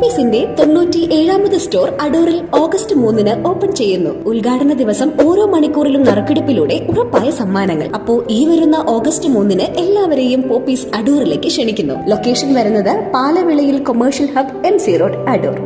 പോപ്പീസിന്റെ തൊണ്ണൂറ്റി ഏഴാമത് സ്റ്റോർ അടൂറിൽ ഓഗസ്റ്റ് മൂന്നിന് ഓപ്പൺ ചെയ്യുന്നു. ഉദ്ഘാടന ദിവസം ഓരോ മണിക്കൂറിലും നറുക്കെടുപ്പിലൂടെ ഉറപ്പായ സമ്മാനങ്ങൾ. അപ്പോ ഈ വരുന്ന ഓഗസ്റ്റ് മൂന്നിന് എല്ലാവരെയും പോപ്പീസ് അടൂറിലേക്ക് ക്ഷണിക്കുന്നു. ലൊക്കേഷൻ വരുന്നത് പാലവിളയിൽ commercial hub M C road Adoor.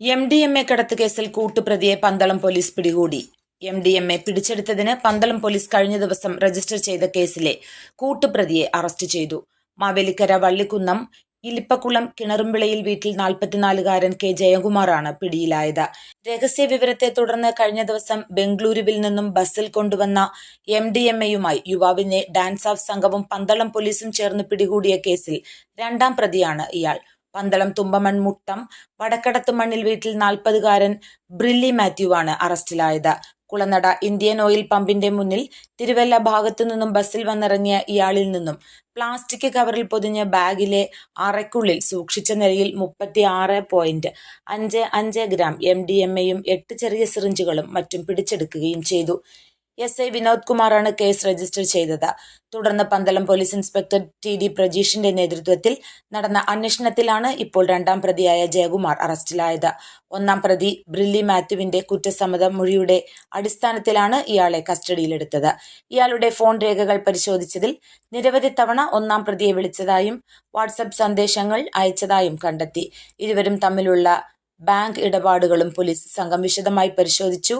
M D M A കടത്ത് കേസിൽ കൂട്ടുപ്രതിയെ പന്തളം പോലീസ് പിടികൂടി. എം ഡി എം എ പിടിച്ചെടുത്തതിന് പന്തളം പോലീസ് കഴിഞ്ഞ ദിവസം രജിസ്റ്റർ ചെയ്ത കേസിലെ കൂട്ടുപ്രതിയെ അറസ്റ്റ് ചെയ്തു. മാവേലിക്കര വള്ളിക്കുന്നം ഇലിപ്പക്കുളം കിണറുംവിളയിൽ വീട്ടിൽ നാൽപ്പത്തിനാലുകാരൻ കെ. ജയകുമാറാണ് പിടിയിലായത്. രഹസ്യ വിവരത്തെ തുടർന്ന് കഴിഞ്ഞ ദിവസം ബംഗളൂരുവിൽ നിന്നും ബസ്സിൽ കൊണ്ടുവന്ന എം. ഡി. എം. എയുമായി യുവാവിനെ ഡാൻസ് ഓഫ് സംഘവും പന്തളം പോലീസും ചേർന്ന് പിടികൂടിയ കേസിൽ രണ്ടാം പ്രതിയാണ് ഇയാൾ. പന്തളം തുമ്പമൺ മുട്ടം വടക്കടത്ത് മണ്ണിൽ വീട്ടിൽ നാൽപ്പതുകാരൻ ബ്രില്ലി മാത്യുവാണ് അറസ്റ്റിലായത്. കുളനട ഇന്ത്യൻ ഓയിൽ പമ്പിന്റെ മുന്നിൽ തിരുവല്ല ഭാഗത്തു നിന്നും ബസ്സിൽ വന്നിറങ്ങിയ ഇയാളിൽ നിന്നും പ്ലാസ്റ്റിക് കവറിൽ പൊതിഞ്ഞ ബാഗിലെ അറയ്ക്കുള്ളിൽ സൂക്ഷിച്ച നിലയിൽ മുപ്പത്തി ആറ് പോയിന്റ് അഞ്ച് അഞ്ച് ഗ്രാം എം ഡി എം എയും എട്ട് ചെറിയ സിറിഞ്ചുകളും മറ്റും പിടിച്ചെടുക്കുകയും ചെയ്തു. എസ് ഐ വിനോദ് കുമാറാണ് കേസ് രജിസ്റ്റർ ചെയ്തത്. തുടർന്ന് Pandalam police inspector T D പ്രജീഷിന്റെ നേതൃത്വത്തിൽ നടന്ന അന്വേഷണത്തിലാണ് ഇപ്പോൾ രണ്ടാം പ്രതിയായ ജയകുമാർ അറസ്റ്റിലായത്. ഒന്നാം പ്രതി ബ്രില്ലി മാത്യുവിന്റെ കുറ്റസമ്മത മൊഴിയുടെ അടിസ്ഥാനത്തിലാണ് ഇയാളെ കസ്റ്റഡിയിലെടുത്തത്. ഇയാളുടെ ഫോൺ രേഖകൾ പരിശോധിച്ചതിൽ നിരവധി തവണ ഒന്നാം പ്രതിയെ വിളിച്ചതായും വാട്സപ്പ് സന്ദേശങ്ങൾ അയച്ചതായും കണ്ടെത്തി. ഇരുവരും തമ്മിലുള്ള ബാങ്ക് ഇടപാടുകളും പോലീസ് സംഘം വിശദമായി പരിശോധിച്ചു.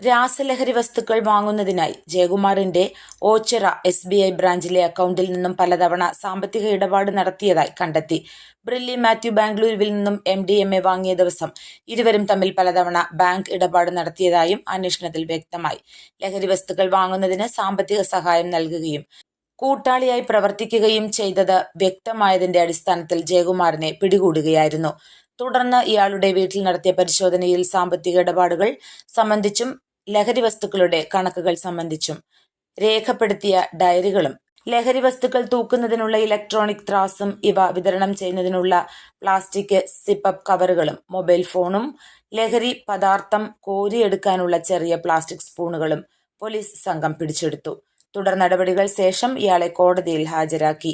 രാസലഹരി വസ്തുക്കൾ വാങ്ങുന്നതിനായി ജയകുമാറിന്റെ ഓച്ചിറ എസ് ബി ഐ ബ്രാഞ്ചിലെ അക്കൗണ്ടിൽ നിന്നും പലതവണ സാമ്പത്തിക ഇടപാട് നടത്തിയതായി കണ്ടെത്തി. ബ്രില്ലി മാത്യു ബാംഗ്ലൂരുവിൽ നിന്നും എം ഡി എം എ വാങ്ങിയ ദിവസം ഇരുവരും തമ്മിൽ പലതവണ ബാങ്ക് ഇടപാട് നടത്തിയതായും അന്വേഷണത്തിൽ വ്യക്തമായി. ലഹരി വസ്തുക്കൾ വാങ്ങുന്നതിന് സാമ്പത്തിക സഹായം നൽകുകയും കൂട്ടാളിയായി പ്രവർത്തിക്കുകയും ചെയ്തത് വ്യക്തമായതിന്റെ അടിസ്ഥാനത്തിൽ ജയകുമാറിനെ പിടികൂടുകയായിരുന്നു. തുടർന്ന് ഇയാളുടെ വീട്ടിൽ നടത്തിയ പരിശോധനയിൽ സാമ്പത്തിക ഇടപാടുകൾ സംബന്ധിച്ചും ലഹരി വസ്തുക്കളുടെ കണക്കുകൾ സംബന്ധിച്ചും രേഖപ്പെടുത്തിയ ഡയറികളും ലഹരി വസ്തുക്കൾ തൂക്കുന്നതിനുള്ള ഇലക്ട്രോണിക് ത്രാസും ഇവ വിതരണം ചെയ്യുന്നതിനുള്ള പ്ലാസ്റ്റിക് സിപ്പപ്പ് കവറുകളും മൊബൈൽ ഫോണും ലഹരി പദാർത്ഥം കോരിയെടുക്കാനുള്ള ചെറിയ പ്ലാസ്റ്റിക് സ്പൂണുകളും പോലീസ് സംഘം പിടിച്ചെടുത്തു. തുടർ നടപടികൾ ശേഷം ഇയാളെ കോടതിയിൽ ഹാജരാക്കി.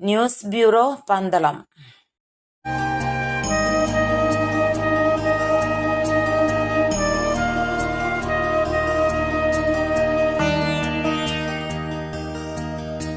News bureau Pandalam.